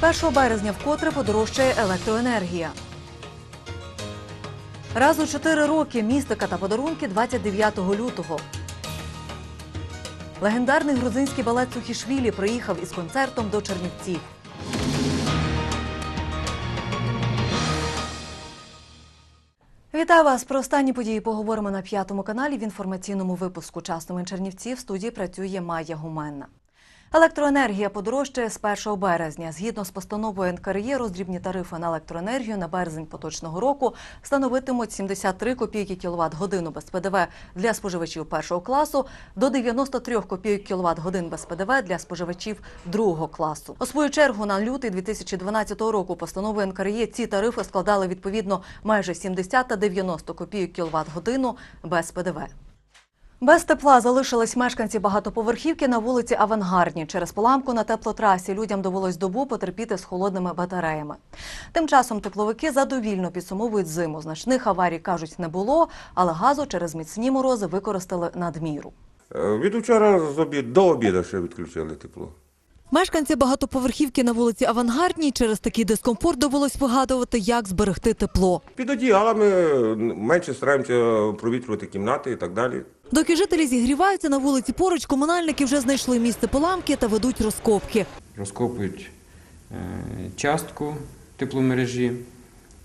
З 1 березня вкотре подорожчає електроенергія. Раз у 4 роки містика та подарунки 29 лютого. Легендарний грузинський балет Сухішвілі приїхав із концертом до Чернівців. Вітаю вас! Про останні події поговоримо на п'ятому каналі в інформаційному випуску «Час новин Чернівців. В студії працює Майя Гуменна. Електроенергія подорожчає з 1 березня. Згідно з постановою НКРЄ, роздрібні тарифи на електроенергію на березень поточного року становитимуть 73 копійки кіловат годину без ПДВ для споживачів першого класу до 93 копійок кіловат годин без ПДВ для споживачів другого класу. У свою чергу на лютий 2012 року постановою НКРЄ ці тарифи складали відповідно майже 70 та 90 копійок кіловат годину без ПДВ. Без тепла залишились мешканці багатоповерхівки на вулиці Авангардні. Через поламку на теплотрасі людям довелось добу потерпіти з холодними батареями. Тим часом тепловики задовільно підсумовують зиму. Значних аварій кажуть не було, але газу через міцні морози використали надміру. Е, Від вчора з обід, до обіду ще відключили тепло. Мешканці багатоповерхівки на вулиці Авангардній через такий дискомфорт довелось вигадувати, як зберегти тепло. Під одіялами менше стараємося провітрювати кімнати і так далі. Доки жителі зігріваються на вулиці поруч, комунальники вже знайшли місце поламки та ведуть розкопки. розкопують е, частку тепломережі,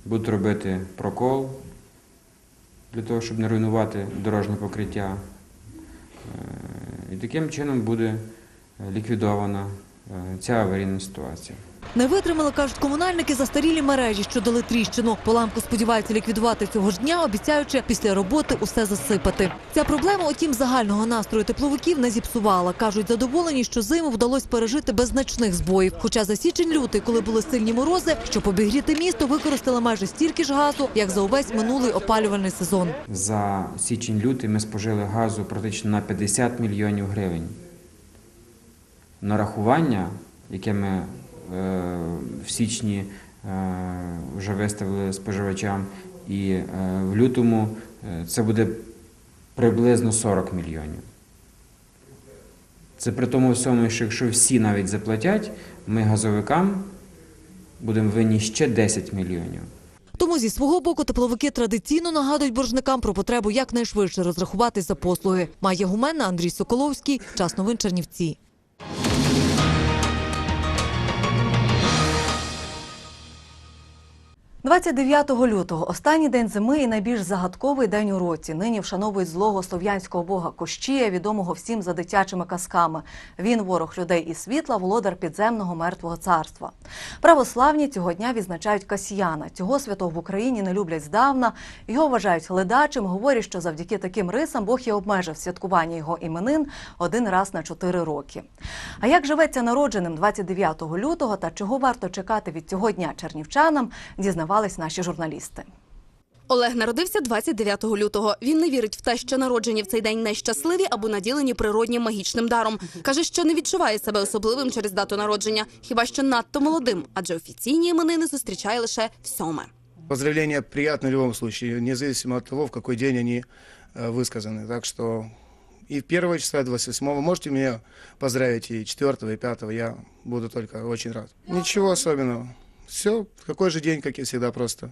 будуть робити прокол для того, щоб не руйнувати дорожнє покриття. Е, І таким чином буде ліквідована е, ця аварійна ситуація. Не витримали, кажуть комунальники, застарілі мережі, що дали тріщину. Поламку сподіваються ліквідувати цього ж дня, обіцяючи після роботи усе засипати. Ця проблема, утім, загального настрою тепловиків не зіпсувала. кажуть, задоволені, що зиму вдалося пережити без значних збоїв. Хоча за січень-лютий, коли були сильні морози, щоб обігріти місто, використали майже стільки ж газу, як за увесь минулий опалювальний сезон. За січень-лютий ми спожили газу практично на 50 мільйонів гривень. Нарахування, яке ми е, в січні е, вже виставили споживачам, і е, в лютому це буде приблизно 40 мільйонів. Це при тому всьому, що якщо всі навіть заплатять, ми газовикам будемо винні ще 10 мільйонів. Тому зі свого боку тепловики традиційно нагадують боржникам про потребу якнайшвидше розрахуватись за послуги. Майя Гуменна, Андрій Соколовський. Час новин Чернівці. – 29 лютого – останній день зими і найбільш загадковий день у році. Нині вшановують злого слов'янського бога Кощія, відомого всім за дитячими казками. Він ворог людей і світла, володар підземного мертвого царства. Православні цього дня відзначають Касьяна. Цього святого в Україні не люблять здавна. Його вважають ледачим. Говорять, що завдяки таким рисам Бог і обмежив святкування його іменин один раз на чотири роки. А як живеться народженим 29 лютого та чого варто чекати від цього дня чернівчанам, дізнавались наші журналісти. Олег народився 29 лютого. Він не вірить в те, що народжені в цей день нещасливі або наділені природнім магічним даром. Каже, що не відчуває себе особливим через дату народження, хіба що надто молодим, адже офіційні іменини зустрічає лише в сьоме. Поздравления приятны в любом случае, независимо от того, в какой день они э, высказаны. Так что и 1 числа, и 28 можете меня поздравить, и 4, и 5, я буду только очень рад. Ничего особенного. Все, какой же день, как и всегда, просто.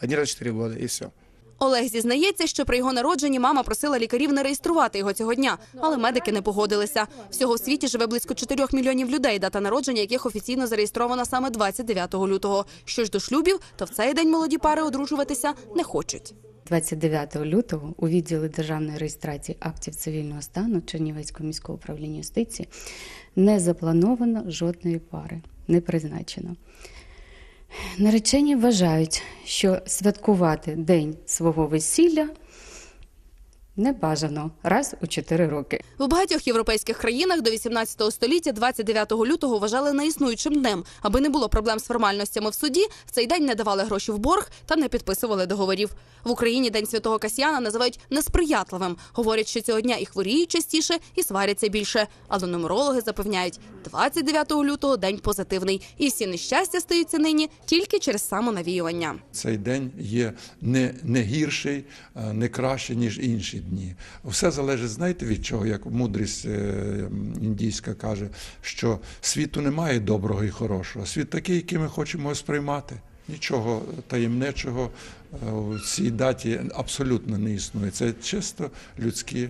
Один раз в 4 года, и все. Олег зізнається, що при його народженні мама просила лікарів не реєструвати його цього дня, але медики не погодилися. Всього в світі живе близько 4 мільйонів людей, дата народження яких офіційно зареєстрована саме 29 лютого. Що ж до шлюбів, то в цей день молоді пари одружуватися не хочуть. 29 лютого у відділі державної реєстрації актів цивільного стану Чернівецького міського управління юстиції не заплановано жодної пари, не призначено. Наречені вважають, що святкувати день свого весілля не бажано раз у 4 роки. У багатьох європейських країнах до 18 століття 29 лютого вважали неіснуючим днем. Аби не було проблем з формальностями в суді, в цей день не давали гроші в борг та не підписували договорів. В Україні День Святого Касьяна називають несприятливим. Говорять, що цього дня і хворіють частіше, і сваряться більше. Але нумерологи запевняють, 29 лютого день позитивний, і всі нещастя стаються нині тільки через самонавіювання. Цей день є не, не гірший, а не кращий, ніж інші дні. Все залежить, знаєте, від чого, як мудрість е, індійська каже, що світу немає доброго і хорошого. Світ такий, який ми хочемо сприймати. Нічого таємничого е, у цій даті абсолютно не існує. Це чисто людські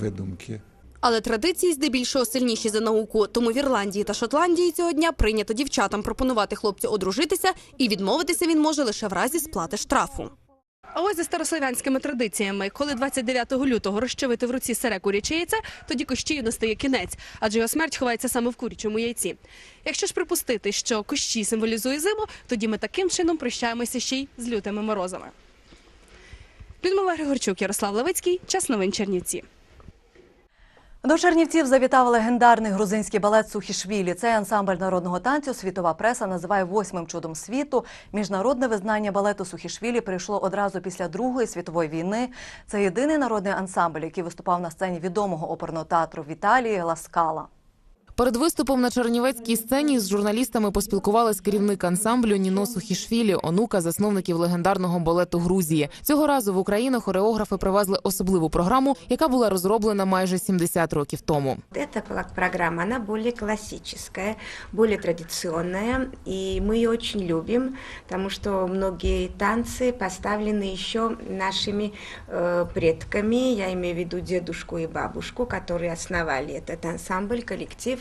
видумки. Але традиції здебільшого сильніші за науку. Тому в Ірландії та Шотландії цього дня прийнято дівчатам пропонувати хлопцю одружитися, і відмовитися він може лише в разі сплати штрафу. А ось за старослов'янськими традиціями, коли 29 лютого розчавити в руці сере куряче яйце, тоді кощію настає кінець, адже його смерть ховається саме в курячому яйці. Якщо ж припустити, що кощій символізує зиму, тоді ми таким чином прощаємося ще й з лютими морозами. Людмила Григорчук, Ярослав Левицький, час новин Чернівці. До Чернівців завітав легендарний грузинський балет Сухішвілі. Цей ансамбль народного танцю світова преса називає восьмим чудом світу. Міжнародне визнання балету Сухішвілі прийшло одразу після Другої світової війни. Це єдиний народний ансамбль, який виступав на сцені відомого оперного театру в Італії Ласкала. Перед виступом на чернівецькій сцені з журналістами поспілкувалась керівник ансамблю Ніно Сухішвілі, онука засновників легендарного балету Грузії. Цього разу в Україну хореографи привезли особливу програму, яка була розроблена майже 70 років тому. Эта пла- программа, она более классическая, более традиционная, и мы ее очень любим, потому что многие танцы поставлены еще нашими э, предками, я имею в виду дедушку и бабушку, которые основали этот ансамбль,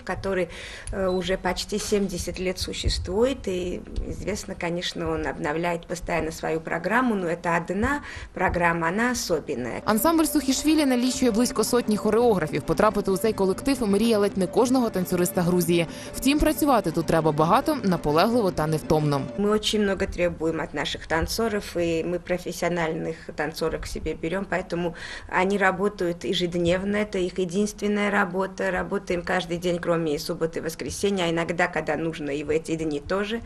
коллектив, который э, уже почти 70 лет существует, и известно, конечно, он обновляет постоянно свою программу, но это одна программа, она особенная. Ансамбль Сухішвілі налічує близько сотні хореографів. Потрапити у цей колектив мрія ледь не кожного танцюриста Грузії. Втім, працювати тут треба багато, наполегливо та невтомно. Мы очень много требуем от наших танцоров, и мы профессиональных танцоров к себе берем, поэтому они работают ежедневно, это их единственная работа, работаем каждый день, кроме субботы и воскресенья, а иногда, когда нужно, и в эти дни тоже.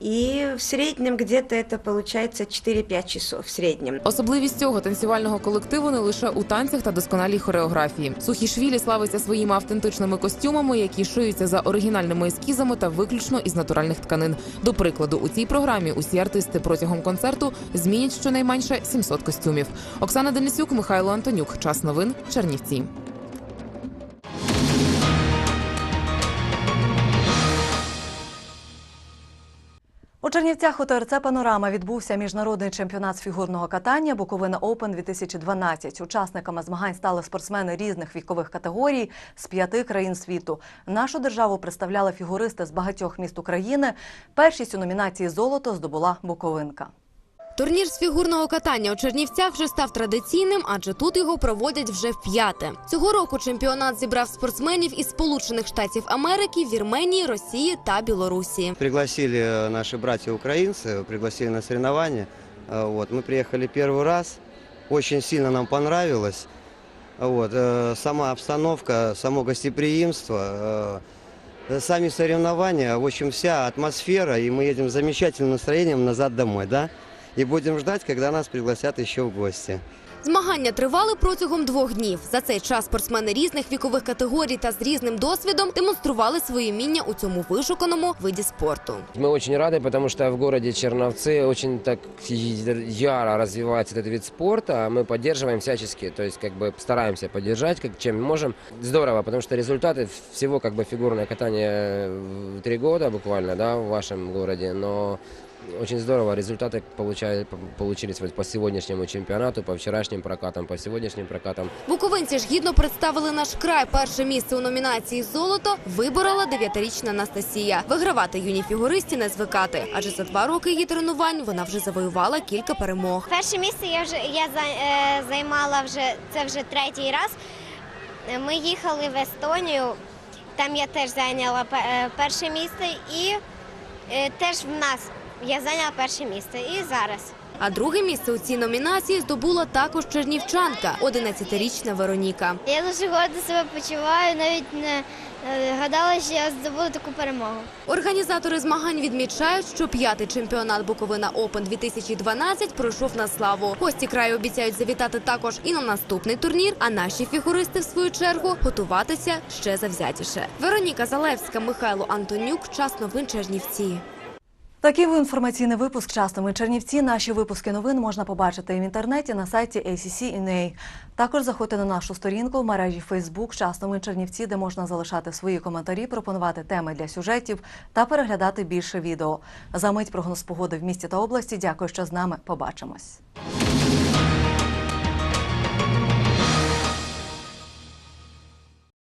И в среднем где-то это получается 4-5 часов в среднем. Особливість цього танцювального колективу не лише у танцях та досконалій хореографії. Сухішвілі славиться своїми автентичними костюмами, які шиються за оригінальними ескізами та виключно із натуральних тканин. До прикладу, у цій програмі усі артисти протягом концерту змінять щонайменше 700 костюмів. Оксана Денисюк, Михайло Антонюк. Час новин. Чернівці. Чернівцях у ТРЦ Панорама відбувся міжнародний чемпіонат з фігурного катання Буковина Open 2012. Учасниками змагань стали спортсмени різних вікових категорій з п'яти країн світу. Нашу державу представляли фігуристи з багатьох міст України. Першість у номінації Золото здобула Буковинка. Турнір з фігурного катання у Чернівцях вже став традиційним, адже тут його проводять вже вп'яте. Цього року чемпіонат зібрав спортсменів із Сполучених Штатів Америки, Вірменії, Росії та Білорусі. Пригласили э, наши братья украинцы, пригласили на соревнования. Э, Вот, мы приехали первый раз, очень сильно нам понравилось. Вот, э, сама обстановка, само гостеприимство, э, сами соревнования, в общем, вся атмосфера, и мы едем с замечательным настроением назад домой, да? И будем ждать, когда нас пригласят еще в гости. Змагання тривали протягом двох днів. За цей час спортсмени різних вікових категорій та з різним досвідом демонстрували свої вміння у цьому вишуканому виді спорту. Мы очень рады, потому что в городе Черновцы очень так яро развивается этот вид спорта. Мы поддерживаем всячески, то есть как бы стараемся поддержать, как чем можем. Здорово, потому что результаты всего как бы фигурное катание в три года буквально, да, в вашем городе, но очень здорово результаты получали, получились вот по сегодняшнему чемпионату, по вчерашним прокатам, по сегодняшним прокатам. Буковинці ж гідно представили наш край. Перше місце у номінації Золото виборола дев'ятирічна Анастасія. Вигравати юні фігуристі не звикати, адже за два роки її тренувань вона вже завоювала кілька перемог. Перше місце я вже я е, займала вже це вже третій раз. Ми їхали в Естонію, там я теж зайняла е, перше місце, і е, теж в нас я зайняла перше місце. І зараз. А друге місце у цій номінації здобула також чернівчанка, 11-річна Вероніка. Я дуже гордо себе почуваю, навіть не е, гадала, що я здобуду таку перемогу. Організатори змагань відмічають, що п'ятий чемпіонат Буковина Open 2012 пройшов на славу. Гості краю обіцяють завітати також і на наступний турнір. А наші фігуристи, в свою чергу, готуватися ще завзятіше. Вероніка Залевська, Михайло Антонюк. Час новин Чернівці. Такий інформаційний випуск «Часто Чернівці. Наші випуски новин можна побачити в інтернеті на сайті ACC.NA. Також заходьте на нашу сторінку в мережі Facebook «Часто Чернівці, де можна залишати свої коментарі, пропонувати теми для сюжетів та переглядати більше відео. За мить прогноз погоди в місті та області. Дякую, що з нами. Побачимось.